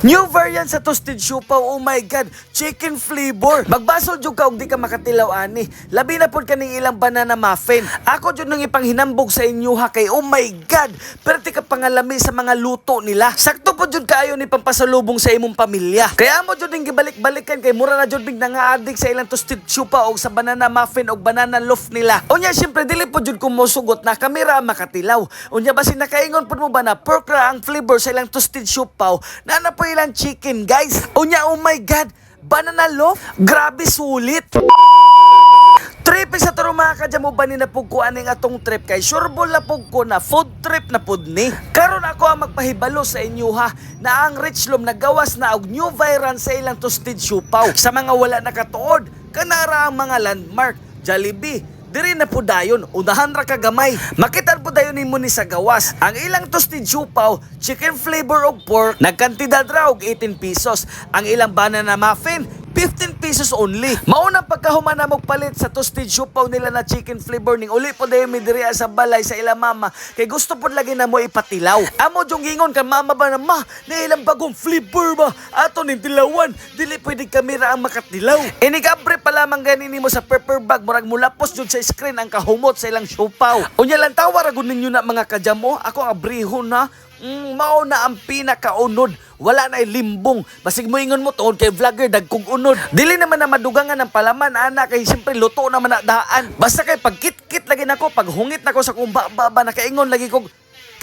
New variant sa toasted siupaw, oh my god, chicken flavor. Magbasol jud ka og di ka makatilaw ani. Labi na pud kaning ilang banana muffin. Ako jud nang ipanghinambog sa inyo ha kay oh my god, perti ka pangalami sa mga luto nila. Sakto po jud kaayo ni pampasalubong sa imong pamilya. Kaya mo jud ning gibalik-balikan kay mura na jud big nangaadik sa ilang toasted siupaw og sa banana muffin og banana loaf nila. Unya syempre dili po jud ko mosugot na kamera makatilaw. Unya basin nakaingon pud mo ba na pork ra ang flavor sa ilang toasted siupaw na po ilang chicken guys. Unya oh my god, banana loaf, grabe sulit. Trip sa taro mga kadya mo ba ni napug ko aning atong trip kay sureball na pug ko na food trip na pud ni. Karon ako ang magpahibalo sa inyo ha na ang Richlom nagawas na og new variant sa ilang toasted siupaw. Sa mga wala nakatuod, kanara ang mga landmark, Jollibee, Diri na po dayon, unahan ra ka gamay. Po dayon nimo ni sa gawas. Ang ilang toasted siupaw, chicken flavor og pork, nagkantidad ra og 18 pesos. Ang ilang banana muffin, 15 pesos only. Mauna pagkahuman na palit sa toasted siupaw nila na chicken flavor ning uli po dayon mi diri sa balay sa ila mama kay gusto po lagi na mo ipatilaw. Amo jung gingon kan mama ba na ma na ilang bagong flavor ba ato ning tilawan dili pwede kamera ang makatilaw. Inikabre pa lamang ganin nimo sa paper bag murag mulapos jud sa screen ang kahumot sa ilang siupaw. Unya lang tawa ra gud ninyo na mga kajamo ako ang abrihon na Mm, mao na ang pinakaunod. Wala na limbong. Basig mo ingon mo tuon kay vlogger dagkong unod. Dili naman na madugangan ng palaman ana kay siyempre luto naman na daan. Basta kay pagkit-kit lagi nako, pag hungit nako sa kumba baba nakaingon lagi kog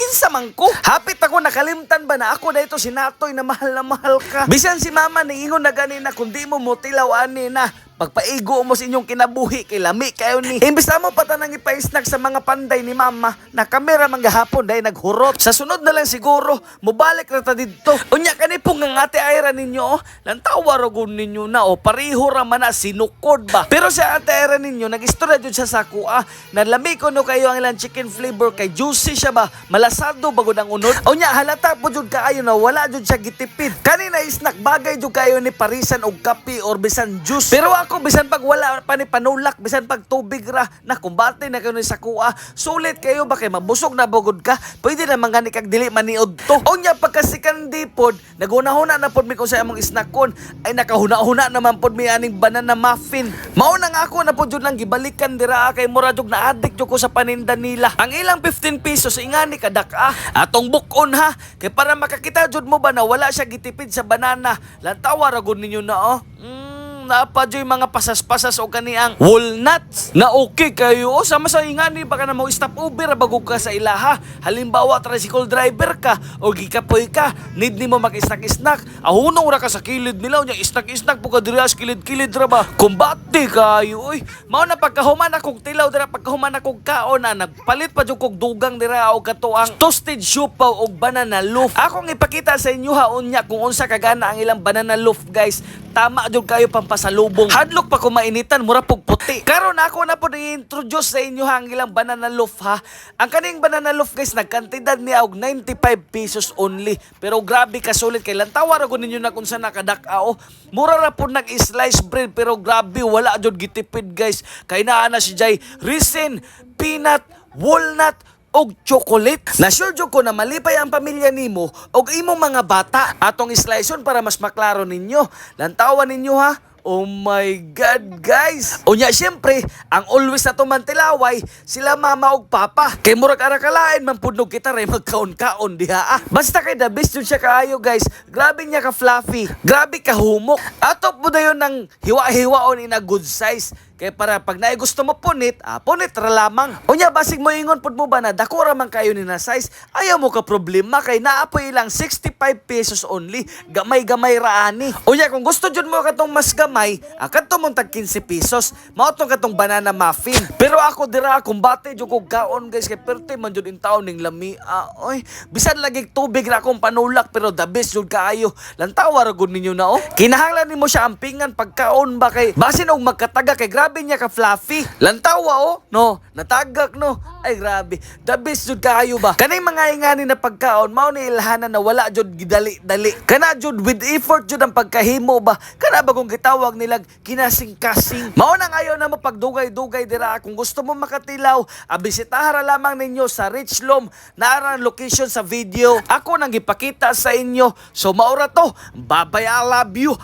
kinsa man ko. Hapit ako nakalimtan ba na ako na ito sinatoy na mahal na mahal ka. Bisan si mama niingon na ganina kung di mo mo tilaw ani na pagpaigo mo sa inyong kinabuhi kay lami kayo ni. Imbis na mo patanang ipa-snack sa mga panday ni mama na kamera man gahapon dahil naghurot. Sa sunod na lang siguro, mubalik na ta dito. Unya kani pong nga ate Ira ninyo, oh, lantawa ragon ninyo na o pareho ra man na sinukod ba. Pero sa ate Ira ninyo, nag-istorya jud sa saku ah, na lami ko no kayo ang ilang chicken flavor kay juicy siya ba, malasado bagod ang unod. Unya halata po jud kaayo na wala jud siya gitipid. Kanina snack bagay jud kayo ni parisan og kape or bisan juice. Pero ako bisan pag wala pa ni panulak, bisan pag tubig ra na kumbate na kayo ni sakua, sulit kayo ba kay mabusog na bugod ka? Pwede na mangani kag dili maniod to. Unya pagkasikandi pod, naguna-huna na pod mi kung sa among snackon, ay nakahuna-huna naman pod mi aning banana muffin. Mao na nga ako na pod jud lang gibalikan dira kay mura na addict ko sa paninda nila. Ang ilang 15 pesos ingani kadak ah. Atong bukon ha, kay para makakita jud mo ba na wala siya gitipid sa banana. Lantawa ra gud ninyo na oh. Mm, napa dyo'y mga pasas-pasas o kaniang walnuts. Na okay kayo? O sama sa ingani baka na mo stop over bago ka sa ilaha halimbawa tricycle driver ka o gikapoy ka need nimo mag snack snack ahunong ra ka sa kilid nila unya snack snack po ka diri sa kilid-kilid ra ba? Kumbati kayo oy mao na pagkahuman akong tilaw dira pagkahuman akong kaon na nagpalit pa jud kog dugang dira og kato ang toasted siupaw og banana loaf. Akong ipakita sa inyo ha unya kung unsa kagana ang ilang banana loaf guys. Tama jud kayo pampasalubong hadlok pa ko mainitan mura pug puti karon ako na po i-introduce sa inyo ang ilang banana loaf ha ang kaning banana loaf guys nagkantidad niya og 95 pesos only pero grabe ka sulit kay lantawa ra ninyo na kung sa nakadak-ao mura ra po nag slice bread pero grabe wala jud gitipid guys kay naa na si Jay resin peanut walnut og chocolate. Na-sure jud ko na malipay ang pamilya nimo og imong mga bata. Atong sliceon para mas maklaro ninyo. Lantawan ninyo ha. Oh my God, guys! Unya, syempre, ang always na tumantilaway, sila mama ug papa. Kay murag arakalain, mampudnog kita rin magkaon-kaon diha ah. Basta kay the best yun siya kaayo, guys. Grabe niya ka fluffy. Grabe ka humok. Atop mo na yun ng hiwa-hiwaon in a good size. Kaya para pag naay gusto mo punit, ah, punit ra lamang. Unya basig mo ingon pud mo ba na dako ra man kayo ni na size, ayaw mo ka problema kay naapoy ilang 65 pesos only. Gamay-gamay ra ani. Unya kung gusto jud mo katong mas gamay, ah, kadto mong tag 15 pesos. Mao tong katong banana muffin. Pero ako dira kung bate jud kog kaon guys kay perte man jud in taon ning lami. Ah, oy, bisan lagi tubig ra akong panulak pero the best jud kaayo. Lantawa ra gud ninyo na oh. Kinahanglan nimo siya ampingan pagkaon ba kay basin og magkataga kay grabe Grabe niya ka fluffy. Lantawa oh. No, natagak no. Ay grabe. The best jud kaayo ba? Kanay mga ingani na pagkaon mao ni ilhanan na wala jud gidali-dali. Kana jud with effort jud ang pagkahimo ba? Kana ba kung gitawag nilag kinasing-kasing. Mao nang ayaw na mapagdugay-dugay dira kung gusto mo makatilaw, abisitahara lamang ninyo sa Rich Lom na ang location sa video. Ako nang ipakita sa inyo. So maura to. Bye-bye, I love you.